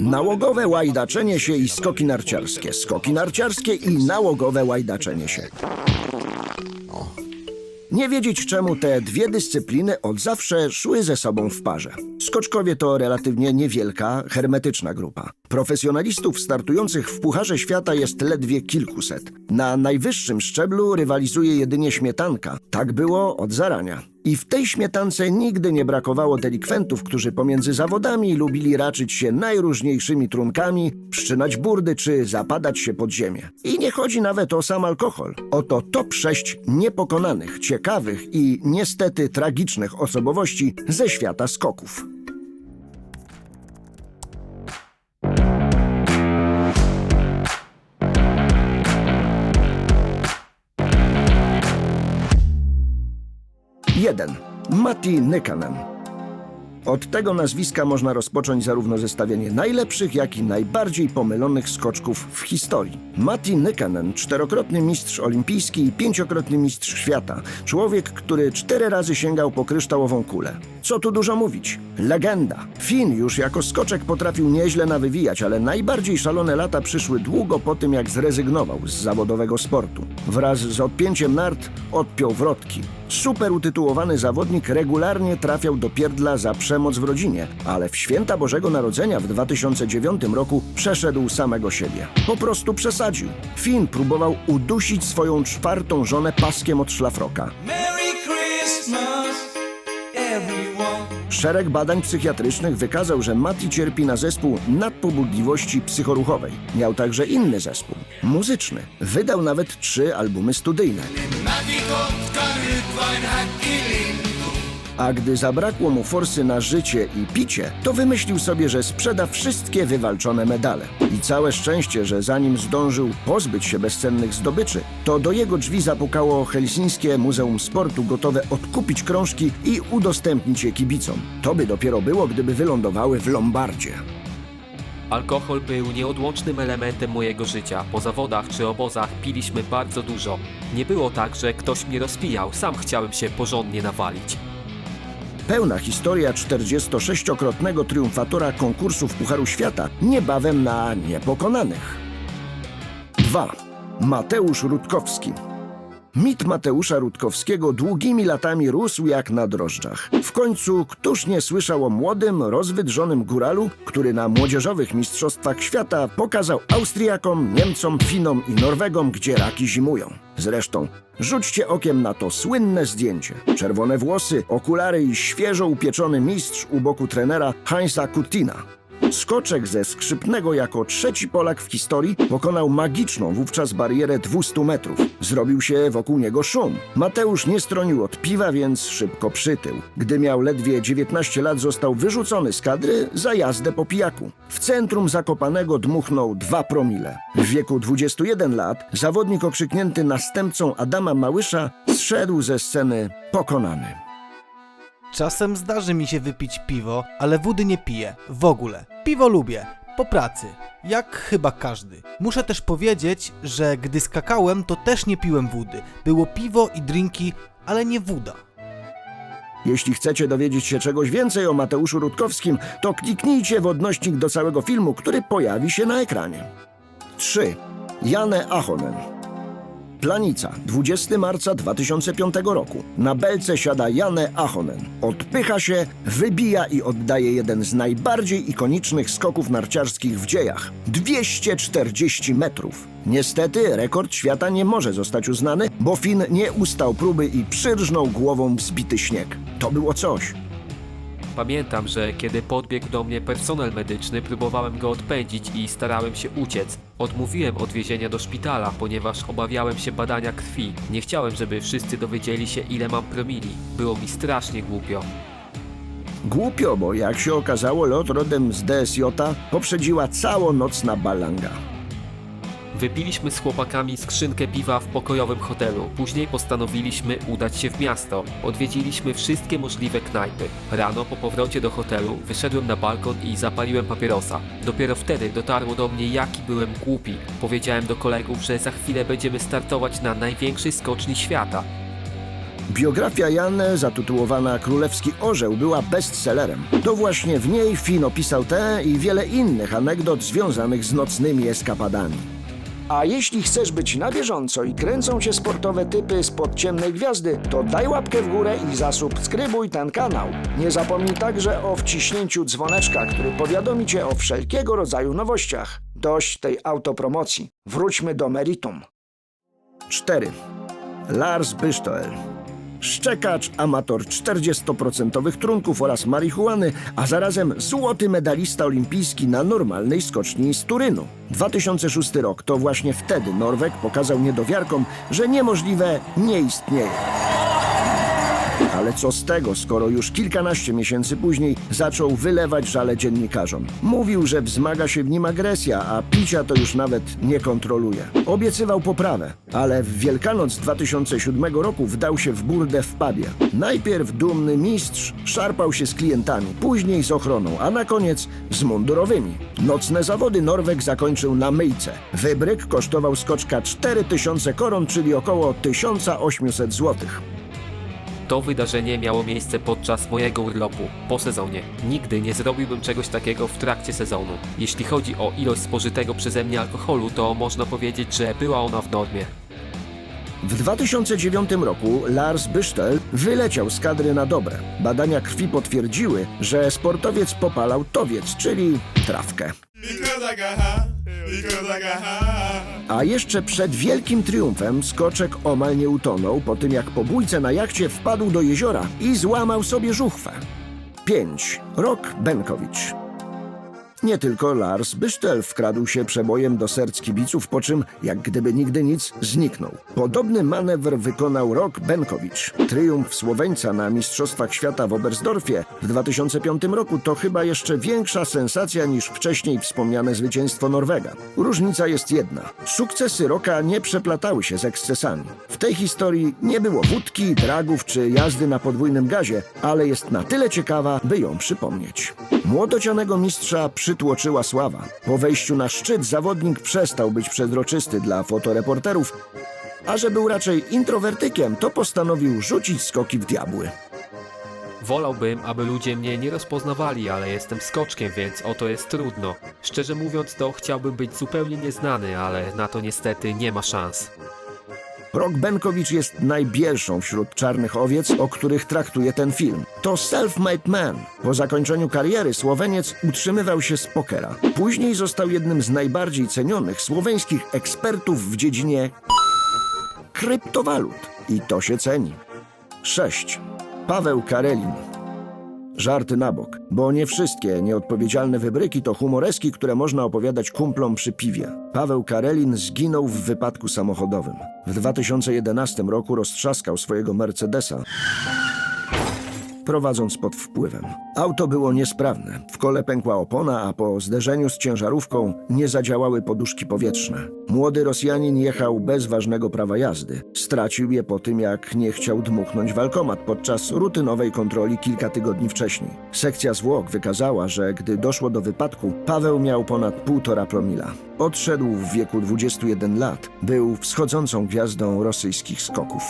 Nałogowe łajdaczenie się i skoki narciarskie, skoki narciarskie i nałogowe łajdaczenie się. Nie wiedzieć czemu te dwie dyscypliny od zawsze szły ze sobą w parze. Skoczkowie to relatywnie niewielka, hermetyczna grupa. Profesjonalistów startujących w Pucharze Świata jest ledwie kilkuset. Na najwyższym szczeblu rywalizuje jedynie śmietanka. Tak było od zarania. I w tej śmietance nigdy nie brakowało delikwentów, którzy pomiędzy zawodami lubili raczyć się najróżniejszymi trunkami, wszczynać burdy czy zapadać się pod ziemię. I nie chodzi nawet o sam alkohol. Oto top 6 niepokonanych, ciekawych i niestety tragicznych osobowości ze świata skoków. Jeden. Matti Nykanen. Od tego nazwiska można rozpocząć zarówno zestawienie najlepszych, jak i najbardziej pomylonych skoczków w historii. Matti Nykanen, czterokrotny mistrz olimpijski i pięciokrotny mistrz świata. Człowiek, który cztery razy sięgał po kryształową kulę. Co tu dużo mówić? Legenda. Finn już jako skoczek potrafił nieźle nawywijać, ale najbardziej szalone lata przyszły długo po tym, jak zrezygnował z zawodowego sportu. Wraz z odpięciem nart odpiął wrotki. Super utytułowany zawodnik regularnie trafiał do pierdla za przemoc w rodzinie, ale w święta Bożego Narodzenia w 2009 roku przeszedł samego siebie. Po prostu przesadził. Finn próbował udusić swoją czwartą żonę paskiem od szlafroka. Merry Christmas. Szereg badań psychiatrycznych wykazał, że Mati cierpi na zespół nadpobudliwości psychoruchowej. Miał także inny zespół, muzyczny. Wydał nawet trzy albumy studyjne. A gdy zabrakło mu forsy na życie i picie, to wymyślił sobie, że sprzeda wszystkie wywalczone medale. I całe szczęście, że zanim zdążył pozbyć się bezcennych zdobyczy, to do jego drzwi zapukało Helsińskie Muzeum Sportu gotowe odkupić krążki i udostępnić je kibicom. To by dopiero było, gdyby wylądowały w Lombardzie. Alkohol był nieodłącznym elementem mojego życia. Po zawodach czy obozach piliśmy bardzo dużo. Nie było tak, że ktoś mnie rozpijał, sam chciałem się porządnie nawalić. Pełna historia 46-krotnego triumfatora konkursów Pucharu Świata niebawem na niepokonanych. 2. Mateusz Rutkowski Mit Mateusza Rutkowskiego długimi latami rósł jak na drożdżach. W końcu któż nie słyszał o młodym, rozwydrzonym góralu, który na młodzieżowych mistrzostwach świata pokazał Austriakom, Niemcom, Finom i Norwegom, gdzie raki zimują. Zresztą rzućcie okiem na to słynne zdjęcie. Czerwone włosy, okulary i świeżo upieczony mistrz u boku trenera Heinza Kutina. Skoczek ze skrzypnego jako trzeci Polak w historii pokonał magiczną wówczas barierę 200 metrów. Zrobił się wokół niego szum. Mateusz nie stronił od piwa, więc szybko przytył. Gdy miał ledwie 19 lat, został wyrzucony z kadry za jazdę po pijaku. W centrum Zakopanego dmuchnął 2 promile. W wieku 21 lat zawodnik okrzyknięty następcą Adama Małysza zszedł ze sceny pokonany. Czasem zdarzy mi się wypić piwo, ale wody nie piję. W ogóle. Piwo lubię. Po pracy. Jak chyba każdy. Muszę też powiedzieć, że gdy skakałem, to też nie piłem wody. Było piwo i drinki, ale nie woda. Jeśli chcecie dowiedzieć się czegoś więcej o Mateuszu Rutkowskim, to kliknijcie w odnośnik do całego filmu, który pojawi się na ekranie. 3. Janne Ahonen Planica, 20 marca 2005 roku. Na belce siada Janne Ahonen. Odpycha się, wybija i oddaje jeden z najbardziej ikonicznych skoków narciarskich w dziejach. 240 metrów. Niestety rekord świata nie może zostać uznany, bo Finn nie ustał próby i przyrżnął głową w zbity śnieg. To było coś. Pamiętam, że kiedy podbiegł do mnie personel medyczny, próbowałem go odpędzić i starałem się uciec. Odmówiłem odwiezienia do szpitala, ponieważ obawiałem się badania krwi. Nie chciałem, żeby wszyscy dowiedzieli się, ile mam promili. Było mi strasznie głupio. Głupio, bo jak się okazało, lot rodem z DSJ poprzedziła całonocna balanga. Wypiliśmy z chłopakami skrzynkę piwa w pokojowym hotelu. Później postanowiliśmy udać się w miasto. Odwiedziliśmy wszystkie możliwe knajpy. Rano po powrocie do hotelu wyszedłem na balkon i zapaliłem papierosa. Dopiero wtedy dotarło do mnie, jaki byłem głupi. Powiedziałem do kolegów, że za chwilę będziemy startować na największej skoczni świata. Biografia Janne, zatytułowana Królewski Orzeł, była bestsellerem. To właśnie w niej Fin opisał te i wiele innych anegdot związanych z nocnymi eskapadami. A jeśli chcesz być na bieżąco i kręcą się sportowe typy spod ciemnej gwiazdy, to daj łapkę w górę i zasubskrybuj ten kanał. Nie zapomnij także o wciśnięciu dzwoneczka, który powiadomi cię o wszelkiego rodzaju nowościach. Dość tej autopromocji. Wróćmy do meritum. 4. Lars Bysztoel. Szczekacz, amator 40% trunków oraz marihuany, a zarazem złoty medalista olimpijski na normalnej skoczni z Turynu. 2006 rok to właśnie wtedy Norweg pokazał niedowiarkom, że niemożliwe nie istnieje. Ale co z tego, skoro już kilkanaście miesięcy później zaczął wylewać żale dziennikarzom. Mówił, że wzmaga się w nim agresja, a picia to już nawet nie kontroluje. Obiecywał poprawę, ale w Wielkanoc 2007 roku wdał się w burdę w pubie. Najpierw dumny mistrz szarpał się z klientami, później z ochroną, a na koniec z mundurowymi. Nocne zawody Norweg zakończył na myjce. Wybryk kosztował skoczka 4000 koron, czyli około 1800 złotych. To wydarzenie miało miejsce podczas mojego urlopu, po sezonie. Nigdy nie zrobiłbym czegoś takiego w trakcie sezonu. Jeśli chodzi o ilość spożytego przeze mnie alkoholu, to można powiedzieć, że była ona w normie. W 2009 roku Lars Bysztel wyleciał z kadry na dobre. Badania krwi potwierdziły, że sportowiec popalał towiec, czyli trawkę. Because I got high, A jeszcze przed wielkim triumfem skoczek omal nie utonął po tym jak po bójce na jachcie wpadł do jeziora i złamał sobie żuchwę. 5. Rok Benkowicz. Nie tylko Lars Bysztel wkradł się przebojem do serc kibiców, po czym, jak gdyby nigdy nic, zniknął. Podobny manewr wykonał Rok Benkowicz. Triumf Słoweńca na Mistrzostwach Świata w Oberstdorfie w 2005 roku to chyba jeszcze większa sensacja niż wcześniej wspomniane zwycięstwo Norwega. Różnica jest jedna. Sukcesy Roka nie przeplatały się z ekscesami. W tej historii nie było wódki, dragów czy jazdy na podwójnym gazie, ale jest na tyle ciekawa, by ją przypomnieć. Młodocianego mistrza przytłoczyła sława. Po wejściu na szczyt zawodnik przestał być przezroczysty dla fotoreporterów, a że był raczej introwertykiem, to postanowił rzucić skoki w diabły. Wolałbym, aby ludzie mnie nie rozpoznawali, ale jestem skoczkiem, więc o to jest trudno. Szczerze mówiąc, to chciałbym być zupełnie nieznany, ale na to niestety nie ma szans. Rok Benkowicz jest najbielszą wśród czarnych owiec, o których traktuje ten film. To self-made man. Po zakończeniu kariery Słoweniec utrzymywał się z pokera. Później został jednym z najbardziej cenionych słoweńskich ekspertów w dziedzinie kryptowalut. I to się ceni. 6. Paweł Karelin. Żarty na bok, bo nie wszystkie nieodpowiedzialne wybryki to humoreski, które można opowiadać kumplom przy piwie. Paweł Karelin zginął w wypadku samochodowym. W 2011 roku roztrzaskał swojego Mercedesa, prowadząc pod wpływem. Auto było niesprawne. W kole pękła opona, a po zderzeniu z ciężarówką nie zadziałały poduszki powietrzne. Młody Rosjanin jechał bez ważnego prawa jazdy. Stracił je po tym, jak nie chciał dmuchnąć w alkomat podczas rutynowej kontroli kilka tygodni wcześniej. Sekcja zwłok wykazała, że gdy doszło do wypadku, Paweł miał ponad 1,5 promila. Odszedł w wieku 21 lat. Był wschodzącą gwiazdą rosyjskich skoków.